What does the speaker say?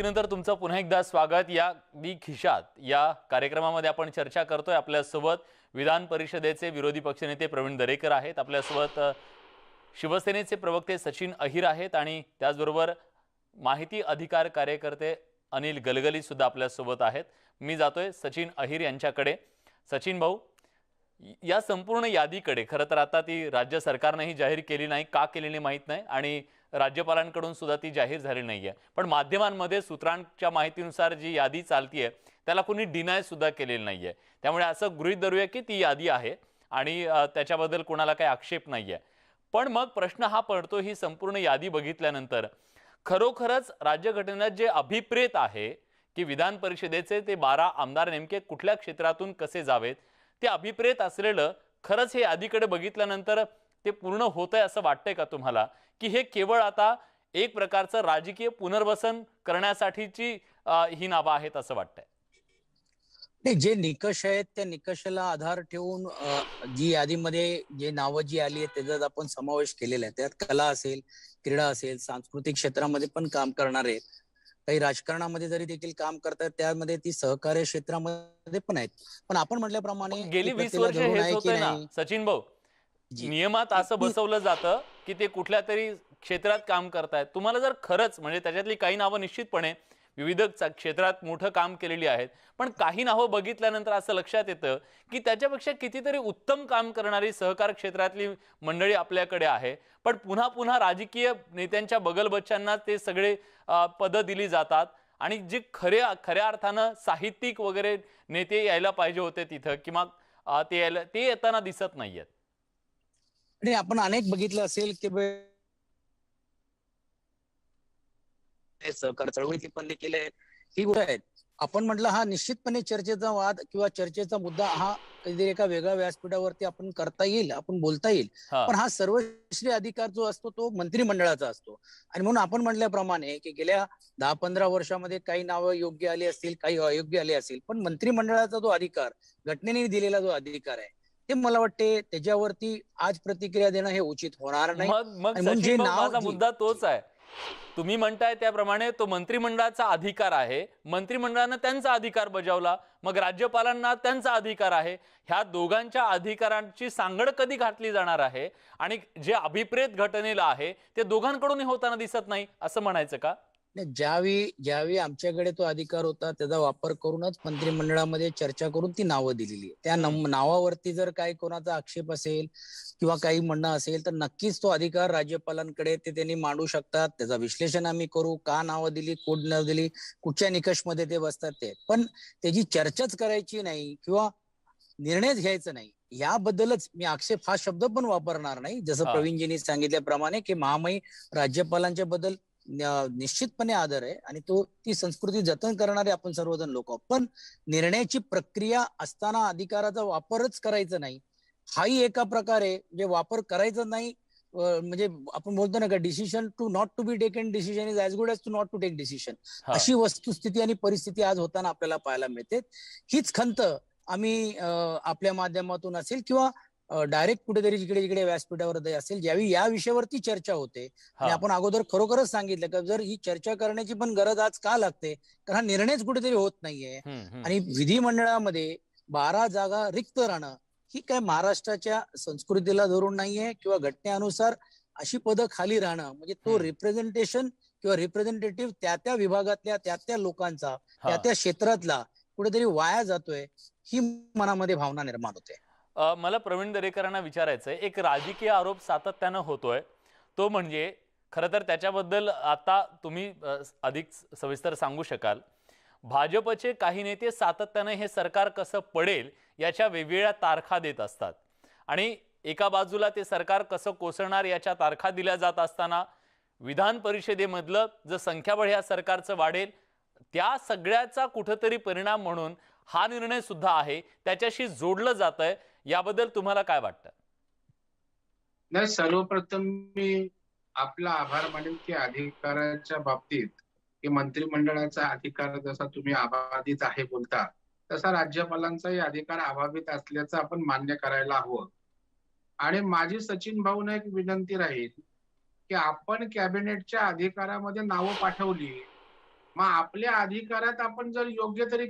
नंतर तुमचं पुन्हा एकदा स्वागत या दी खिशात. या कार्यक्रमामध्ये आपण चर्चा करतोय. आपल्यासोबत विधान परिषदेचे विरोधी पक्षनेते प्रवीण दरेकर आहेत. आपल्यासोबत शिवसेनेचे प्रवक्ते सचिन अहिर आहेत आणि त्याचबरोबर माहिती अधिकार कार्यकर्ते अनिल गलगली सुद्धा आपल्यासोबत आहेत. मी जातोय सचिन अहिर यांच्याकडे. सचिन भाऊ या संपूर्ण यादीकडे खरं तर आता ती राज्य सरकारनेही जाहीर केली नाही का केली नाही माहीत नाही. आणि राज्यपालांकडून सुद्धा ती जाहीर झाली नाही आहे पण माध्यमांमध्ये सूत्रांच्या माहितीनुसार जी यादी चालतीये त्याला कुणी डिनाय सुद्धा केलेलं नाही आहे त्यामुळे असं गृहीत धरूया की ती यादी आहे आणि त्याच्याबद्दल कोणाला काही आक्षेप नाही आहे पण मग प्रश्न हा पडतो ही संपूर्ण यादी बघितल्यानंतर खरोखरच राज्यघटनेत जे अभिप्रेत आहे की विधान परिषदेचे ते बारा आमदार नेमके कुठल्या क्षेत्रातून कसे जावेत ते अभिप्रेत असलेलं खरंच हे यादीकडे बघितल्यानंतर ते पूर्ण होतंय असं वाटतंय का तुम्हाला? की हे केवळ आता एक प्रकारचं राजकीय पुनर्वसन करण्यासाठीची ही नावं आहेत असं वाटतंय? नाही जे निकष आहेत त्या निकषाला आधार ठेवून जी यादीमध्ये जे नावं जी आली आहेत त्याच्यात आपण समावेश केलेला आहे. त्यात कला असेल क्रीडा असेल सांस्कृतिक क्षेत्रामध्ये पण काम करणारे आहेत. काही राजकारणामध्ये जरी देखील काम करतात त्यामध्ये ती सहकार्य क्षेत्रामध्ये पण आहेत. पण आपण म्हटल्याप्रमाणे गेली वीस वर्ष आहे सचिन भाऊ. नियमात असं बसवलं जातं की ते कुठल्या तरी क्षेत्रात काम करतायत. तुम्हाला जर खरंच म्हणजे त्याच्यातली काही नावं निश्चितपणे विविध क्षेत्रात मोठं काम केलेली आहेत. पण काही नावं बघितल्यानंतर असं लक्षात येतं की त्याच्यापेक्षा कितीतरी उत्तम काम करणारी सहकार क्षेत्रातली मंडळी आपल्याकडे आहे. पण पुन्हा पुन्हा राजकीय नेत्यांच्या बगलबच्च्यांना ते सगळे पदं दिली जातात. आणि जे खऱ्या खऱ्या अर्थानं साहित्यिक वगैरे नेते यायला पाहिजे होते तिथं किंवा ते यायला ते येताना दिसत नाहीयेत. आणि आपण अनेक बघितलं असेल की सहकार चळवळीतली पण देखील आहेत. ही गोष्ट आहेत. आपण म्हटलं हा निश्चितपणे चर्चेचा वाद किंवा चर्चेचा मुद्दा हा कधीतरी एका वेगळ्या व्यासपीठावरती आपण करता येईल आपण बोलता येईल. पण हा सर्वश्री अधिकार जो असतो तो मंत्रिमंडळाचा असतो. आणि म्हणून आपण म्हटल्याप्रमाणे की गेल्या दहा पंधरा वर्षामध्ये काही नावं योग्य आली असतील काही अयोग्य आली असतील पण मंत्रिमंडळाचा जो अधिकार घटनेने दिलेला जो अधिकार आहे ते मला वाटते त्याच्यावरती आज प्रतिक्रिया देणं हे उचित होणार नाही. मग मग आणि म्हणून सचिन जे भाऊ, नाव माझा मुद्दा तोच आहे. तुम्ही म्हणताय त्याप्रमाणे तो मंत्रिमंडळाचा अधिकार आहे. मंत्रिमंडळानं त्यांचा अधिकार बजावला. मग राज्यपालांना त्यांचा अधिकार आहे. ह्या दोघांच्या अधिकारांची सांगड कधी घातली जाणार आहे? आणि जे अभिप्रेत घटनेला आहे ते दोघांकडूनही होताना दिसत नाही असं म्हणायचं का? ज्यावेळी ज्यावेळी आमच्याकडे तो अधिकार होता त्याचा वापर करूनच मंत्रिमंडळामध्ये चर्चा करून ती नावं दिलेली आहे त्या नम- नावावरती जर काही कोणाचा आक्षेप असेल किंवा काही म्हणणं असेल तर नक्कीच तो अधिकार राज्यपालांकडे ते त्यांनी मांडू शकतात. त्याचं विश्लेषण आम्ही करू. का नावं दिली कोण न दिली कुठच्या निकषमध्ये ते बसतात ते. पण त्याची चर्चाच करायची नाही किंवा निर्णयच घ्यायचा नाही याबद्दलच मी आक्षेप हा शब्द पण वापरणार नाही. जसं. प्रवीणजींनी सांगितल्याप्रमाणे की महामही राज्यपालांच्या बद्दल निश्चितपणे आदर आहे आणि तो ती संस्कृती जतन करणारे आपण सर्वजण लोक पण निर्णयाची प्रक्रिया असताना अधिकाराचा वापरच करायचा नाही. हाही एका प्रकारे म्हणजे वापर करायचा नाही म्हणजे आपण बोलतो ना का decision to not to be taken decision is as good as to not to take decision हा. अशी वस्तुस्थिती आणि परिस्थिती आज होताना आपल्याला पाहायला मिळते. हीच खंत आम्ही आपल्या माध्यमातून असेल किंवा डायरेक्ट कुठेतरी जिकडे जिकडे व्यासपीठावर असेल ज्यावेळी या विषयावरती चर्चा होते आणि. आपण अगोदर खरोखरच सांगितलं का जर ही चर्चा करण्याची पण गरज आज का लागते कारण हा निर्णयच कुठेतरी होत नाहीये. आणि विधिमंडळामध्ये बारा जागा रिक्त राहणं ही काय महाराष्ट्राच्या संस्कृतीला धरून नाहीये किंवा घटनेनुसार अशी पदं खाली राहणं म्हणजे तो. रिप्रेझेंटेशन किंवा रिप्रेझेंटेटिव्ह त्या त्या विभागातल्या त्या त्या लोकांचा त्या. त्या क्षेत्रातला कुठेतरी वाया जातोय ही मनामध्ये भावना निर्माण होते मला प्रवीण दरेकरांना विचारायचं आहे एक राजकीय आरोप सातत्यानं होतोय तो म्हणजे खरं तर त्याच्याबद्दल आता तुम्ही अधिक सविस्तर सांगू शकाल. भाजपचे काही नेते सातत्यानं हे सरकार कसं पडेल याच्या वेगवेगळ्या तारखा देत असतात. आणि एका बाजूला ते सरकार कसं कोसळणार याच्या तारखा दिल्या जात असताना विधान परिषदेमधलं जर संख्याबळ ह्या सरकारचं वाढेल त्या सगळ्याचा कुठंतरी परिणाम म्हणून हा निर्णय सुद्धा आहे त्याच्याशी जोडलं जात आहे याबद्दल तुम्हाला काय वाटतं? नाही सर्वप्रथम मी आपला आभार मानेन की अधिकाराच्या बाबतीत की मंत्रिमंडळाचा अधिकार जसा तुम्ही अबाधित आहे बोलता तसा राज्यपालांचाही अधिकार अबाधित असल्याचं आपण मान्य करायला हवं. आणि माझी सचिन भाऊना एक विनंती राहील की आपण कॅबिनेटच्या अधिकारामध्ये नावं पाठवली मग आपल्या अधिकारात आपण जर योग्य तरी